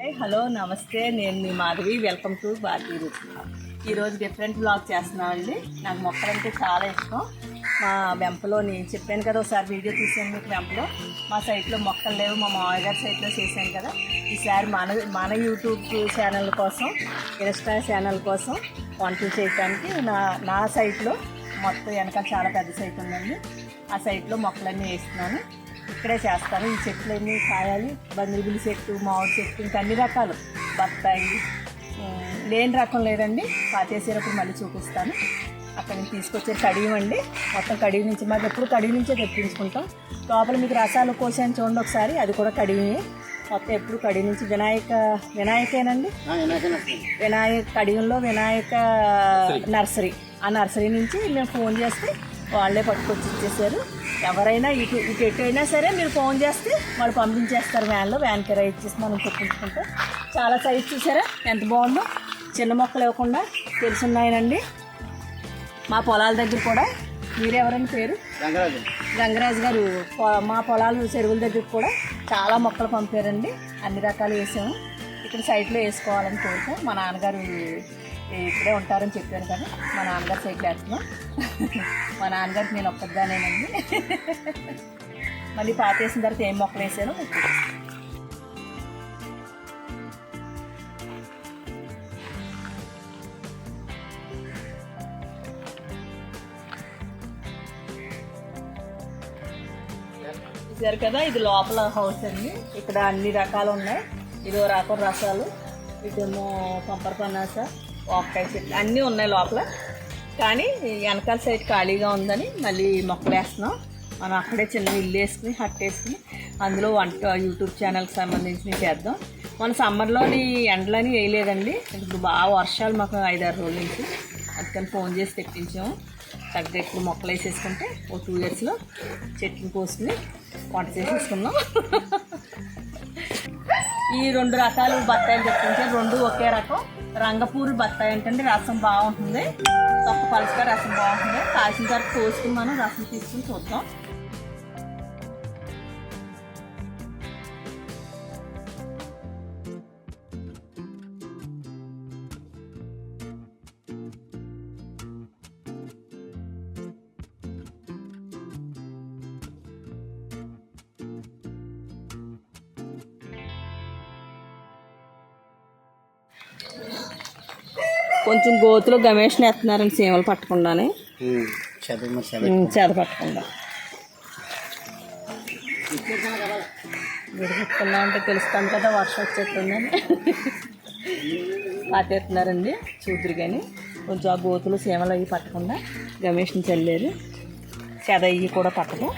Hi hello నమస్తే. నేను మీ మాధవి. వెల్కమ్ టు భారతీ రుచి ఈరోజు డిఫరెంట్ బ్లాగ్ చేస్తున్నామండి నాకు మొక్కలంటే చాలా ఇష్టం. మా వెంపలో నేను చెప్పాను కదా ఒకసారి వీడియో తీసాను మీకు వెంపలో. మా సైట్లో మొక్కలు లేవు మా మామయ్య గారి సైట్లో చేశాను కదా. ఈసారి మన మన యూట్యూబ్ ఛానల్ కోసం ఇన్స్టా ఛానల్ కోసం వంటలు చేయడానికి నా నా సైట్లో మొత్తం వెనకాల చాలా పెద్ద సైట్ ఉందండి. ఆ సైట్లో మొక్కలన్నీ వేస్తున్నాను. ఇక్కడే చేస్తాను. ఈ చెట్లు అన్నీ కాయాలి. బందిరిబులి చెట్టు మామిడి చెట్టు ఇంకా అన్ని రకాలు. బత్తాయి లేని రకం లేదండి. పాతేసేటప్పుడు మళ్ళీ చూపిస్తాను. అక్కడ నుంచి తీసుకొచ్చే కడియం అండి. మొత్తం కడియం నుంచి మాకు ఎప్పుడు కడియం నుంచే తెప్పించుకుంటాం. లోపల మీకు రసాలు కోసాను చూడండి ఒకసారి. అది కూడా కడియమే. మొత్తం ఎప్పుడు కడియం నుంచి వినాయక వినాయకేనండి? వినాయక కడియంలో వినాయక నర్సరీ. ఆ నర్సరీ నుంచి మేము ఫోన్ చేస్తే వాళ్ళే పట్టుకొచ్చి ఇచ్చేసారు ఎవరైనా ఇటు ఇటు ఎటు అయినా సరే మీరు ఫోన్ చేస్తే వాళ్ళు పంపించేస్తారు వ్యాన్లో. వ్యాన్ కిరాయి ఇచ్చేసి మనం తెప్పించుకుంటాం. చాలా సైజ్ చూసారా? ఎంత బాగుందో. చిన్న మొక్కలు ఇవ్వకుండా తెలుసున్నాయనండి. మా పొలాల దగ్గర కూడా మీరెవరని పేరు? రంగరాజు. రంగరాజు గారు మా పొలాలు చెరువుల దగ్గర కూడా చాలా మొక్కలు పంపారండి. అన్ని రకాలు వేసాము. ఇక్కడ సైట్లో వేసుకోవాలని కోరుతాం. మా నాన్నగారు ఇక్కడే ఉంటారని చెప్పాను కదా మా నాన్నగారు సైకిల్ వేస్తున్నాం మా నాన్నగారికి నేను ఒక్కదానేనండి మళ్ళీ పాతేసిన తర్వాత ఏం మొక్కలు వేసాను చూసారు కదా ఇది లోపల హౌస్ అండి. ఇక్కడ అన్ని రకాలు ఉన్నాయి. ఇదో రకం రసాలు. ఇదేమో పంపర పన్నాస ఒక్కాయ చెట్లు అన్నీ ఉన్నాయి లోపల. కానీ వెనకాల సైడ్ ఖాళీగా ఉందని మళ్ళీ మొక్కలు వేస్తున్నాం. మనం అక్కడే చిన్న ఇల్లు వేసుకుని హట్ వేసుకుని అందులో వంట యూట్యూబ్ ఛానల్కి సంబంధించినవి చేద్దాం. మన సమ్మర్లోని ఎండలని వేయలేదండి. ఇప్పుడు బాగా వర్షాలు మాకు ఐదారు రోజుల నుంచి. అందుకని ఫోన్ చేసి తెప్పించాము. చక్కగా ఇప్పుడు మొక్కలు వేసేసుకుంటే ఓ టూ ఇయర్స్లో చెట్లు కోసుకుని వంట చేసేసుకున్నాం. ఈ రెండు రకాలు బత్తాయిలు తెప్పించారు. రెండు ఒకే రకం. రంగపూరి బత్తాయి ఏంటంటే రసం బాగుంటుంది. తొక్క పలుసుగా రసం బాగుంటుంది. కాసిన తర్వాత కోసుకుని మనం రసం తీసుకుని చూద్దాం. కొంచెం గోతులో గమేష్ని ఎత్తున్నారండి సీమలు పట్టకుండానే. చేద పట్టకుండా. విడిపెట్టుకున్నా అంటే తెలుస్తాను కదా వర్షం వచ్చేస్తుందని. పాతేస్తున్నారండి చూదురు కానీ. కొంచెం ఆ గోతులు సీమలు అవి పట్టకుండా గమేష్ని చల్లారు. చెద అయ్యి కూడా పట్టదు.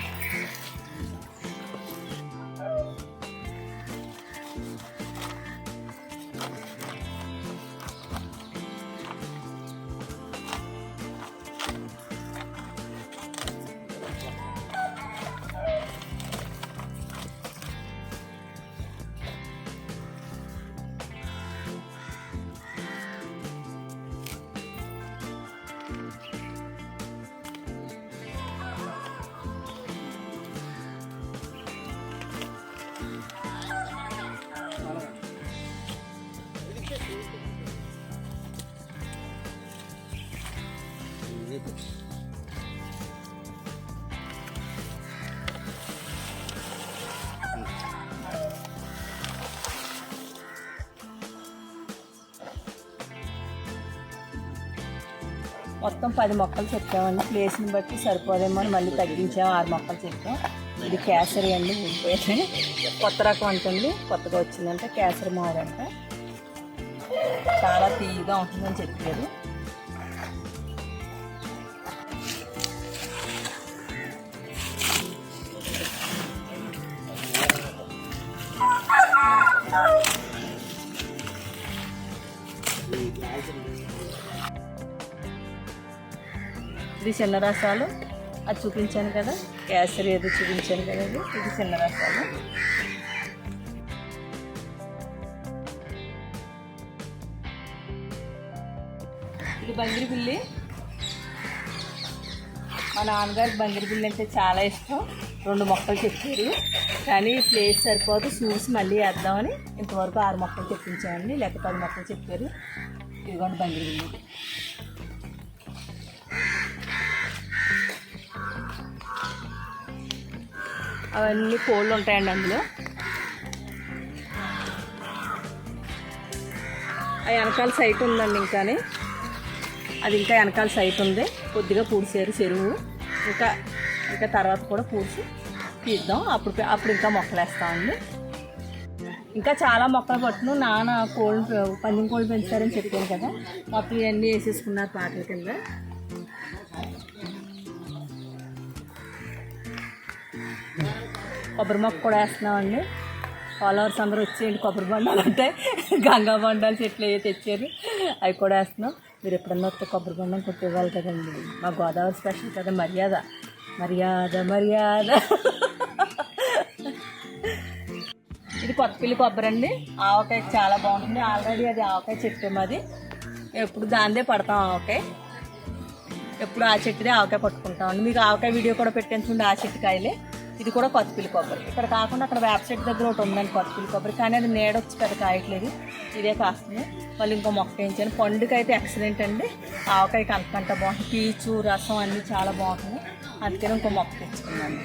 మొత్తం పది మొక్కలు చెప్పామండి. ప్లేస్ని బట్టి సరిపోదేమో అని మళ్ళీ తగ్గించాము ఆరు మొక్కలు చెప్పాం. ఇది కేసరి అండి. ఊడిపోయింది కొత్త రకం అంటుంది. కొత్తగా వచ్చిందంటే. కేసరి మోడంట చాలా తీయగా ఉంటుందని చెప్పారు. ఇది చిన్న రసాలు. అది చూపించాను కదా. కేసరి అది చూపించాను కదా ఇది. ఇది చిన్న రసాలు. ఇది బంగిరి పిల్లి. మా నాన్నగారికి బంగిరి పిల్లి అంటే చాలా ఇష్టం. రెండు మొక్కలు చెప్పారు. కానీ ప్లేస్ సరిపోదు చూసి మళ్ళీ వేద్దామని ఇంతవరకు ఆరు మొక్కలు చెప్పించామండి లేకపోతే పది మొక్కలు చెప్పారు. ఇదిగోండి బంగిరి బిల్లి అవన్నీ కోళ్ళు ఉంటాయండి అందులో. ఆ వెనకాల సైట్ ఉందండి ఇంకానే. అది ఇంకా వెనకాల సైట్ ఉంది. కొద్దిగా పూడ్చారు చెరువు. ఇంకా ఇంకా తర్వాత కూడా పూడ్చి తీద్దాం. అప్పుడు అప్పుడు ఇంకా మొక్కలు వేస్తామండి ఇంకా చాలా మొక్కలు పట్టును నాన్న కోళ్ళు పందెం కోళ్ళు పెంచుతారని చెప్పాను కదా. మొత్తం ఇవన్నీ వేసేసుకున్నారు పాటల కింద. కొబ్బరి మొక్క కూడా వేస్తున్నామండి. ఫాలోవర్స్ అందరూ వచ్చేయండి కొబ్బరి బండాలు అంటే. గంగా బండాలు చెట్లు ఏవి తెచ్చారు. అవి కూడా వేస్తున్నాం. మీరు ఎప్పుడన్నా వస్తే కొబ్బరి బండం కొట్టేవాళ్ళు కదండి. మా గోదావరి స్పెషల్ కదా మర్యాద. మర్యాద మర్యాద. ఇది కొత్తపిల్లి కొబ్బరి అండి. ఆవకాయ చాలా బాగుంటుంది. ఆల్రెడీ అది ఆవకాయ చెట్టు మాది. ఎప్పుడు దాందే పడతాం ఆవకాయ. ఎప్పుడు ఆ చెట్టుదే ఆవకాయ పట్టుకుంటామండి మీకు ఆవకాయ వీడియో కూడా పెట్టించండి ఆ చెట్టు కాయలే. ఇది కూడా కొత్తపిల్లి కొబ్బరి. ఇక్కడ కాకుండా అక్కడ వెబ్సైట్ దగ్గర ఒకటి ఉందండి కొత్తపిల్లి కొబ్బరి. కానీ అది నేడొచ్చి పెద్ద కాయట్లేదు. ఇదే కాస్తుంది. మళ్ళీ ఇంకో మొక్క వేయించాను పండుగ అయితే ఎక్సలెంట్ అండి. ఆవకాయకి కనకంట బాగుంటుంది పీచు రసం అన్నీ చాలా బాగుంటుంది అందుకని ఇంకో మొక్క తెచ్చుకున్నాను.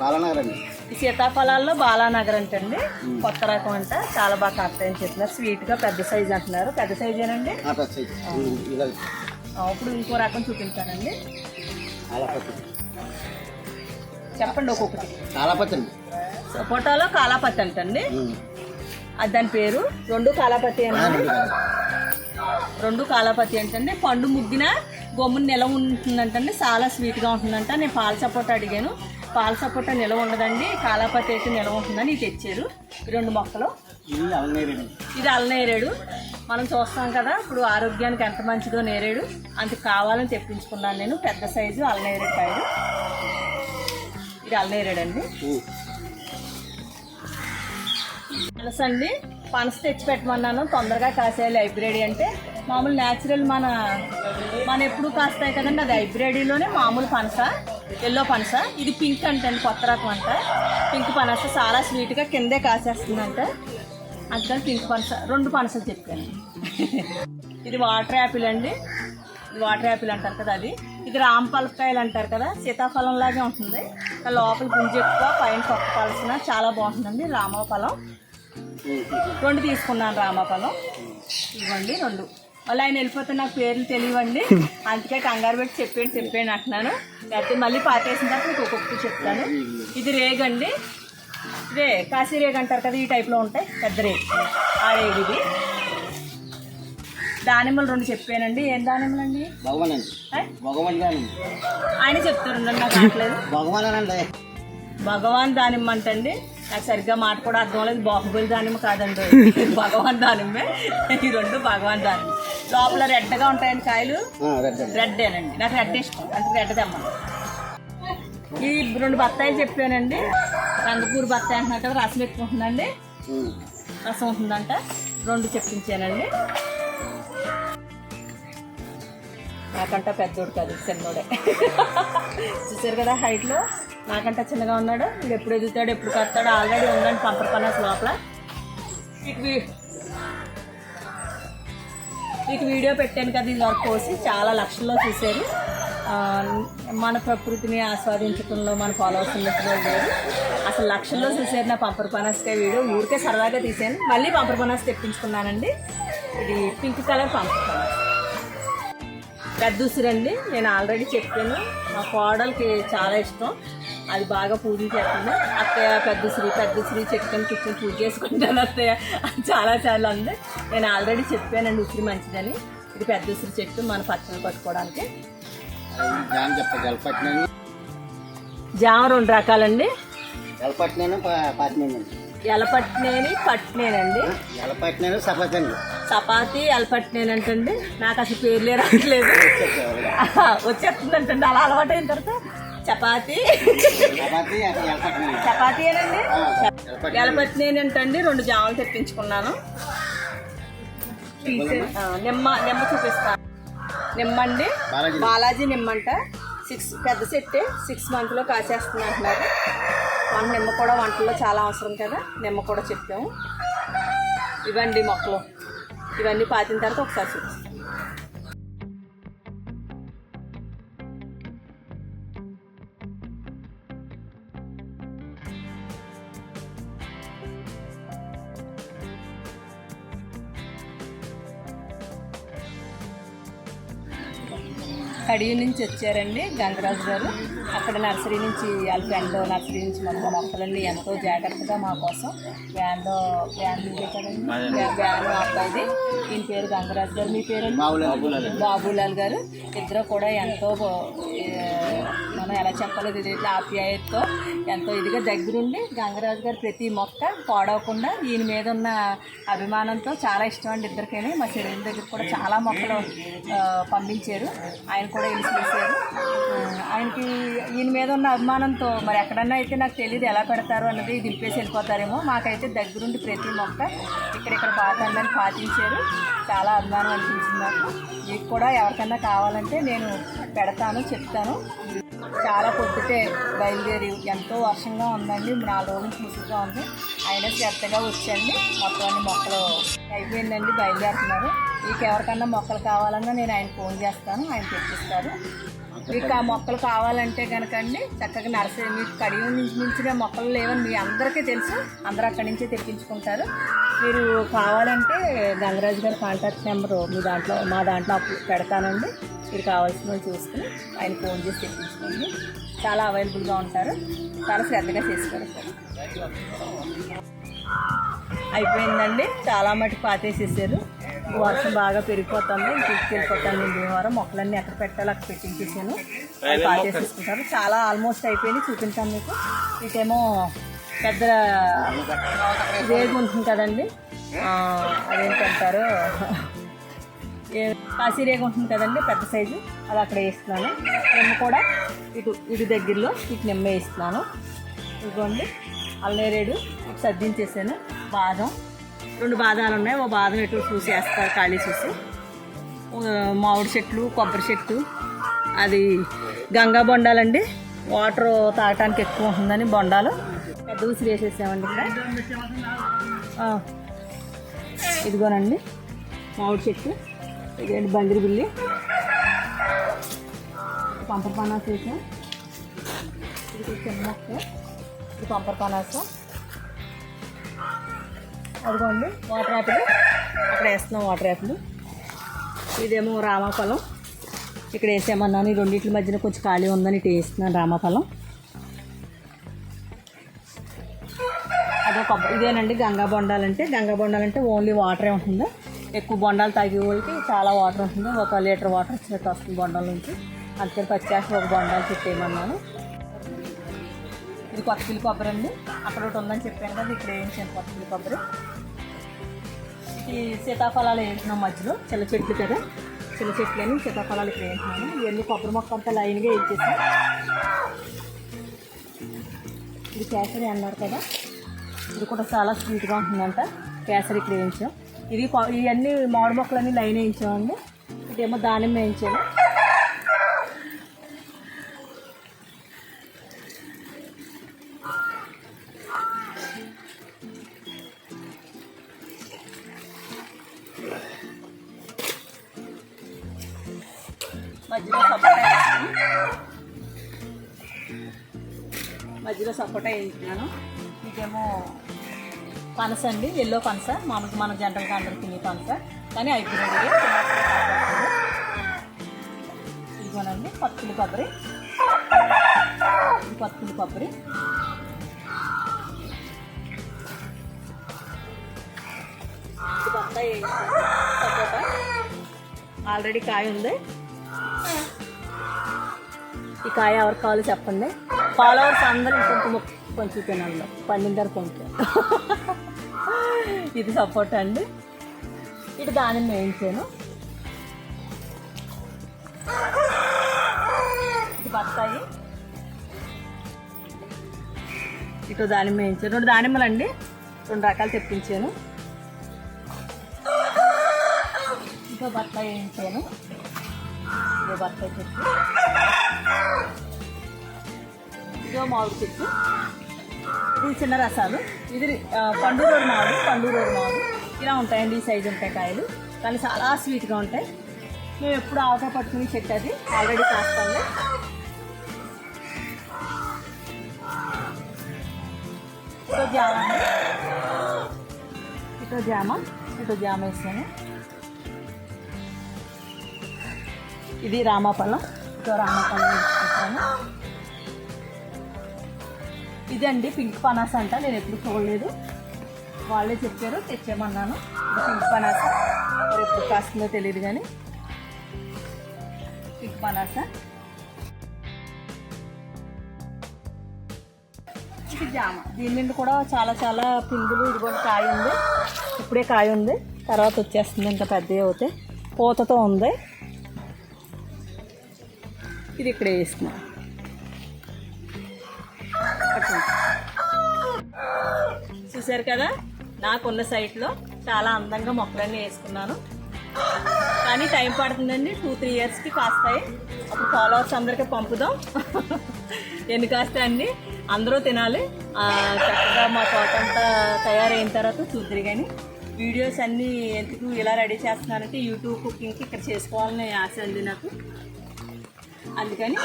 బాలనగర్ అండి ఈ సీతాఫలాల్లో బాలానగర్ అంటండి కొత్త రకం అంట. చాలా బాగా కాస్తాయని చెప్తున్నారు స్వీట్గా పెద్ద సైజ్ అంటున్నారు. పెద్ద సైజేనండి ఆ పెద్ద సైజు. ఇలా ఆ, ఇప్పుడు ఇంకో రకం చూపించానండి. చెప్పండి ఒక్కొక్కటి. చాలా పచ్చడి. సపోటాలో కాలాపత్తి అంటండి. అది దాని పేరు? రెండు కాలాపత్తి ఆ, అండి రెండు కాలాపతి ఏంటంటే పండు ముగ్గిన గమ్మున నిలవ ఉంటుందంటండి. చాలా స్వీట్గా ఉంటుందంట. నేను పాల సపోటా అడిగాను. పాల సపోటా నిలవ ఉండదండి. కాలాపతి అయితే నిలవ ఉంటుందని ఇది తెచ్చారు. ఈ రెండు మొక్కలు. ఇది అల్లనేరేడు మనం చూస్తాం కదా ఇప్పుడు ఆరోగ్యానికి ఎంత మంచిదో నేరేడు. అంత కావాలని తెప్పించుకున్నాను నేను. పెద్ద సైజు అల్లనేరేడు కాయలు. ఇది అల్లనేరేడు అండి. పనస అండి పనస తెచ్చి పెట్టమన్నాను. తొందరగా కాసేయాలి హైబ్రిడ్ అంటే మామూలు న్యాచురల్ మన మన ఎప్పుడు కాస్తాయి కదండి అది హైబ్రిడీలోనే మామూలు పనస ఎల్లో పనస. ఇది పింక్ అంటండి కొత్త రకం అంట. పింక్ పనస చాలా స్వీట్గా కిందే కాసేస్తుందంట. అందుకని పింక్ పనస రెండు పనసలు చెప్పాను. ఇది వాటర్ యాపిల్ అండి. ఇది వాటర్ యాపిల్ అంటారు కదా అది. ఇది రాంపలకాయలు అంటారు కదా సీతాఫలం లాగే ఉంటుంది. లోపల గుంజు ఎక్కువ పైన తొక్క పలసిన చాలా బాగుంటుందండి రామఫలం. రెండు తీసుకున్నాను రామఫలం. ఇవ్వండి రెండు. మళ్ళీ ఆయన వెళ్ళిపోతే నాకు పేర్లు తెలియవండి. అందుకే కంగారు పెట్టి చెప్పేయండి చెప్పేయండి అంటున్నాను. లేకపోతే మళ్ళీ పాతేసిన తర్వాత మీకు ఒక్కొక్కటి చెప్తాను. ఇది రేగండి ఇదే కాశీ రేగ్ అంటారు కదా ఈ టైప్లో ఉంటాయి. పెద్ద రేగ్. ఆ రేగ్ ఇది. దానిమ్మలు రెండు చెప్పానండి. ఏం దానిమ్మలు అండి? భగవాన్ అండి భగవాన్ గారు ఆయన చెప్తారు నాకు కావట్లేదు భగవాన్ అండి భగవాన్ దానిమ్మ అంటండి. నాకు సరిగ్గా మాట కూడా అర్థం లేదు బాహుబలి దానిమ్మ కాదండి. భగవాన్ దానిమ్మే. ఈ రెండు భగవాన్ దానిమ్మ. లోపల రెడ్గా ఉంటాయండి కాయలు. రెడ్ అండి. నాకు రెడ్ ఇష్టం. అంటే రెడ్ తెమ్మ ఈ రెండు బత్తాయిలు చెప్పానండి. రంగపూరి బత్తాయి అంటున్నారు కదా రసం ఎక్కువ ఉంటుందండి ఉమ్. రసం ఉంటుందంట. రెండు చెప్పించానండి. నాకంట పెద్దోడు కాదు చిన్నోడే. చూసారు కదా హైట్లో నాకంట చిన్నగా ఉన్నాడు. వీడు ఎప్పుడు ఎదుగుతాడు ఎప్పుడు కడతాడు ఆల్రెడీ ఉందండి పంపర పనాస్ లోపల. మీకు మీకు వీడియో పెట్టాను కదా ఇది వరకు కోసి చాలా లక్షల్లో చూశారు. మన ప్రకృతిని ఆస్వాదించడంలో మన ఫాలోవర్స్ ఉన్నట్టుగా లేదు అసలు లక్షల్లో చూశారు నా పంపర్ పనస్కాయ వీడియో. ఊరికే సరదాగా తీసాను మళ్ళీ పంపర్ పనస్ తెప్పించుకున్నానండి. ఇది పింక్ కలర్ పంపుతాను పెద్ద ఉసిరండి. నేను ఆల్రెడీ చెప్పాను. మా కోడలకి చాలా ఇష్టం. అది బాగా పూజ చేస్తుంది అత్తయ్య పెద్ద ఉసిరి పెద్ద ఉసిరి చెట్టుకొని కూర్చొని పూజ చేసుకుంటాను అత్తయ్య. చాలా చాలా ఉంది. నేను ఆల్రెడీ చెప్పానండి ఉసిరి మంచిదని. ఇది పెద్ద ఉసిరి చెట్టు మన పచ్చని పట్టుకోవడానికి. జామ రెండు రకాలండి. ఎలపట్నేని పట్నేనండి. జలపట్టినాను సపతండి చపాతి ఎలపట్నేనంటండి నాకు అసలు పేర్లే రావట్లేదు. వచ్చేస్తుందంటండి. అలా అలవాటు అయిన తర్వాత చపాతి. చపాతి ఏనండి? జలపట్టినాను ఎలపట్నేనంటండి రెండు జాములు తెప్పించుకున్నాను. నిమ్మ నిమ్మ చూపిస్తాను నిమ్మ అండి బాలాజీ. బాలాజీ నిమ్మంట. సిక్స్ పెద్ద సెట్ సిక్స్ మంత్లో కాసేస్తుంది అంటున్నారు. మన నిమ్మ కూడా వంటల్లో చాలా అవసరం కదా. నిమ్మ కూడా చెప్పాము. ఇవండి మొక్కలు. ఇవన్నీ పాతిన తర్వాత ఒకసారి చూపిస్తాం. కడియం నుంచి వచ్చారండి గంగరాజు గారు. అక్కడ నర్సరీ నుంచి వాళ్ళ నర్సరీ నుంచి మొత్తం మొక్కలన్నీ ఎంతో జాగ్రత్తగా మా కోసం వ్యాన్లో వ్యాన్ కదండి వ్యా- వ్యాన్ అబ్బాయిది. ఈయన పేరు గంగరాజు గారు. మీ పేరు. బాబులాల్ గారు. ఇద్దరు కూడా ఎంతో మనం ఎలా చెప్పాలో తెలియదు ఆప్యాయతతో ఎంతో ఇదిగా దగ్గరుండి గంగరాజు గారు ప్రతి మొక్క పాడవకుండా ఈయన మీద ఉన్న అభిమానంతో చాలా ఇష్టం అండి ఇద్దరికైనా. మా చెల్లెల దగ్గర కూడా చాలా మొక్కలు పంపించారు. ఆయన కూడా వెళ్ళి ఆయనకి ఈయన మీద ఉన్న అభిమానంతో మరి ఎక్కడన్నా అయితే నాకు తెలియదు ఎలా పెడతారు అన్నది దింపేసి వెళ్ళిపోతారేమో. మాకైతే దగ్గరుండి ప్రతి మొక్క ఇక్కడిక్కడ పాతందని పాటించారు. చాలా అభిమానం అనిపించింది నాకు. మీకు కూడా ఎవరికన్నా కావాలంటే నేను పెడతాను చెప్తాను. చాలా పొద్దుటే బయలుదేరి ఎంతో వర్షంగా ఉందండి. నాలుగు రోజుల నుంచి ముసుగుగా ఉంది. అయినా శ్రద్ధగా వచ్చండి మొత్తం అన్ని మొక్కలు అయిపోయిందండి. బయలుదేరుతున్నారు. మీకు ఎవరికన్నా మొక్కలు కావాలన్నా నేను ఆయన ఫోన్ చేస్తాను. ఆయన తెప్పిస్తారు. మీకు ఆ మొక్కలు కావాలంటే కనుక అండి చక్కగా నర్సరీ మీకు కడియం నుంచి మించిన మొక్కలు లేవని మీ అందరికీ తెలుసు. అందరూ అక్కడి నుంచే తెప్పించుకుంటారు. మీరు కావాలంటే గంగరాజు గారి కాంటాక్ట్ నెంబరు మీ దాంట్లో మా దాంట్లో అప్పు పెడతానండి. మీరు కావాల్సిన వాళ్ళు చూసుకుని ఆయన ఫోన్ చేసి తెప్పించుకోండి. చాలా అవైలబుల్గా ఉంటారు. చాలా శ్రద్ధగా చేస్తారు అయిపోయిందండి. చాలా మటుకు పాతేసేసారు. వర్షం బాగా పెరిగిపోతుంది. తీసుకెళ్ళిపోతాను నేను భీమవరం మొక్కలన్నీ ఎక్కడ పెట్టాలో అక్కడ పెట్టించేసాను. పాతేసేసుకుంటారు. చాలా ఆల్మోస్ట్ అయిపోయింది చూపించాను మీకు. ఇటేమో పెద్ద రేగు ఉంటుంది కదండి. అదేంటంటారు? కాశీరేగ ఉంటుంది కదండి పెద్ద సైజు. అది అక్కడ వేస్తున్నాను. నిమ్మ కూడా ఇటు ఇటు దగ్గరలో ఇటు నిమ్మ వేస్తున్నాను. ఇదిగోండి అల్లనేరేడు ఇటు సర్దించేసాను. బాదం. రెండు బాదాలు ఉన్నాయి. ఓ బాదం ఎటు చూసి వేస్తారు ఖాళీ చూసి. మామిడి చెట్లు కొబ్బరి చెట్టు. అది గంగా బొండాలండి. వాటర్ తాగటానికి ఎక్కువ ఉంటుందని బొండాలు. పెద్ద ఉసిరి వేసేసామండి ఇక్కడ. ఇదిగోనండి మామిడి చెట్టు. ఇదేంటి బందిరి బిల్లి? పంపర్ పనాస వేసాం ఇది చిన్న ఇది పంపర్ పనాస? అదిగోండి వాటర్ యాపిల్. అక్కడ వేస్తున్నాం వాటర్ యాపిల్. ఇదేమో రామాఫలం. ఇక్కడ వేసామన్నాను ఈ రెండింటి మధ్యన కొంచెం ఖాళీ ఉందని ఇటు వేస్తున్నాను రామాఫలం. అదే కొబ్బరి ఇదేనండి గంగా బొండాలంటే. గంగా బొండాలంటే ఓన్లీ వాటరే ఉంటుందా? ఎక్కువ బొండాలు తాగే వాళ్ళకి చాలా వాటర్ ఉంటుంది. ఒక లీటర్ వాటర్ వచ్చినట్టు వస్తుంది బొండాల నుంచి. అందుకని పచ్చాక ఒక బొండాలు పెట్టేయమన్నాను. ఇది కొత్తపిల్లి కొబ్బరి అండి. అక్కడ ఒకటి ఉందని చెప్పాను కదా ఇక్కడ వేయించాను కొత్తపిల్లి కొబ్బరి ఈ సీతాఫలాలు వేయించినాం మధ్యలో. చిన్న చెట్లు కదా. చిన్న చెట్లు అని సీతాఫలాలు ఇక్కడ వేయించినాను. ఇవన్నీ కొబ్బరి మొక్క అంతా లైన్గా వేయించేసాను. ఇది కేసరి అన్నారు కదా. ఇది కూడా చాలా స్వీట్గా ఉంటుందంట. కేసరి ఇక్కడ వేయించాం. ఇది ఇవన్నీ మామిడి మొక్కలన్నీ లైన్ వేయించామండి. ఇదేమో దానిమ్మ వేయించాము మధ్యలో సపోటా మధ్యలో సపోటా వేయించినాను ఇదేమో పనస అండి ఎల్లో పనస. మామూలుగా మన జనరల్గా అందరూ తినే పనస. కానీ హైబ్రిడ్ ఇదిగోనండి పత్తులు కొబ్బరి. పత్తులు కొబ్బరి. సపోటా ఆల్రెడీ కాయ ఉంది. ఈ కాయ ఎవరికి కావాలో చెప్పండి. ఫాలోవర్స్ అందరూ ఇంకొక ముక్క- కొంచెం తినాలి. పండిన తర్వాత కొంచెం. ఇది సపోర్ట్ అండి. ఇటు దానిమ్మ వేయించాను ఇది బత్తాయి. ఇటు దానిమ్మ వేయించాను రెండు దానిమ్మలు అండి రెండు రకాలు తెప్పించాను. ఇంకో బత్తాయి వేయించాను ఇంకో బత్తాయి చెప్పి ఇదో మామిడి చెట్టు. ఇది చిన్న రసాలు. ఇది ఆ, మామిడి పండు మామిడి. ఇలా ఉంటాయండి ఈ సైజు ఉంటాయి కాయలు. కానీ చాలా స్వీట్గా ఉంటాయి. మేము ఎప్పుడు ఆవకాయ పట్టుకుని చెట్టు అది. ఆల్రెడీ కాస్తాము ఇటో జామ ఇటో జామ. ఇటో జామ వేసాను. ఇది రామాపల్లం ఇటో రామాపల్లం వేసుకుంటాను. ఇదండి పింక్ పనాస అంట నేను ఎప్పుడు చూడలేదు. వాళ్ళే చెప్పారు తెచ్చేయమన్నాను. పింక్ పనాస. మరి ఎప్పుడు కాస్తుందో తెలియదు కానీ. పింక్ పనాస. ఇది జామ. దీని నుండి కూడా చాలా చాలా పిందులు ఇదిగోండి కాయ ఉంది. ఇప్పుడే కాయ ఉంది. తర్వాత వచ్చేస్తుంది ఇంకా పెద్దవి అవుతే పూతతో ఉంది. ఇది ఇక్కడే వేసుకున్నాను. చూసారు కదా? నాకున్న సైట్లో చాలా అందంగా మొక్కలన్నీ వేసుకున్నాను. కానీ టైం పడుతుందండి. టూ త్రీ ఇయర్స్కి కాస్తాయి. అప్పుడు ఫాలోవర్స్ అందరికీ పంపుదాం. ఎన్ని కాస్తాయండి అందరూ తినాలి. చక్కగా మా తోట అంతా తయారైన తర్వాత చూద్దరు కానీ వీడియోస్ అన్నీ ఎందుకు ఇలా రెడీ చేస్తున్నానంటే యూట్యూబ్ కుకింగ్కి ఇక్కడ చేసుకోవాలని ఆశ ఉంది నాకు. అందుకని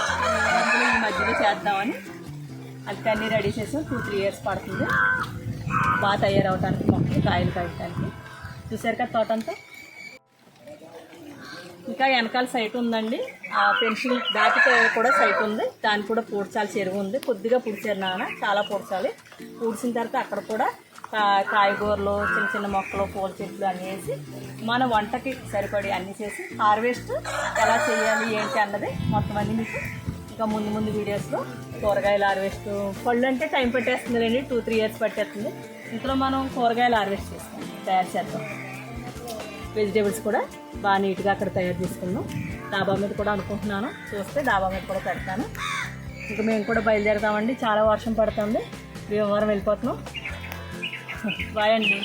అందులో ఈ మధ్యలో చేద్దామని అందుకని రెడీ చేసాం. టూ త్రీ ఇయర్స్ పడుతుంది. బాగా తయారవడానికి మొక్కలు కాయలు కాయటానికి. చూసారు కదా తోట అంతా? ఇంకా వెనకాల సైట్ ఉందండి. ఆ పెన్సిల్ దాటితే కూడా సైట్ ఉంది. దాన్ని కూడా పూడ్చాలి చెరువు ఉంది. కొద్దిగా పూడ్చారు నాన్న. చాలా పూడ్చాలి. పూడ్చిన తర్వాత అక్కడ కూడా కాయగూరలు చిన్న చిన్న మొక్కలు పూల చెట్లు అన్నీ వేసి మన వంటకి సరిపడి అన్నీ చేసి హార్వెస్ట్ ఎలా చేయాలి ఏంటి అన్నది మొత్తం అన్నీ మీకు ఇంకా ముందు ముందు వీడియోస్లో కూరగాయలు హార్వెస్ట్ పళ్ళు అంటే టైం పట్టేస్తుందిలేండి టూ త్రీ ఇయర్స్ పట్టేస్తుంది. ఇంట్లో మనం కూరగాయలు హార్వెస్ట్ చేస్తాం తయారు చేద్దాం. వెజిటేబుల్స్ కూడా బాగా నీట్గా అక్కడ తయారు చేసుకున్నాం డాబా మీద కూడా అనుకుంటున్నాను. చూస్తే డాబా మీద కూడా పెడతాను. ఇంకా మేము కూడా బయలుదేరుతామండి. చాలా వర్షం పడుతుంది. భీమవరం వెళ్ళిపోతున్నాం. బాయ్ అండి.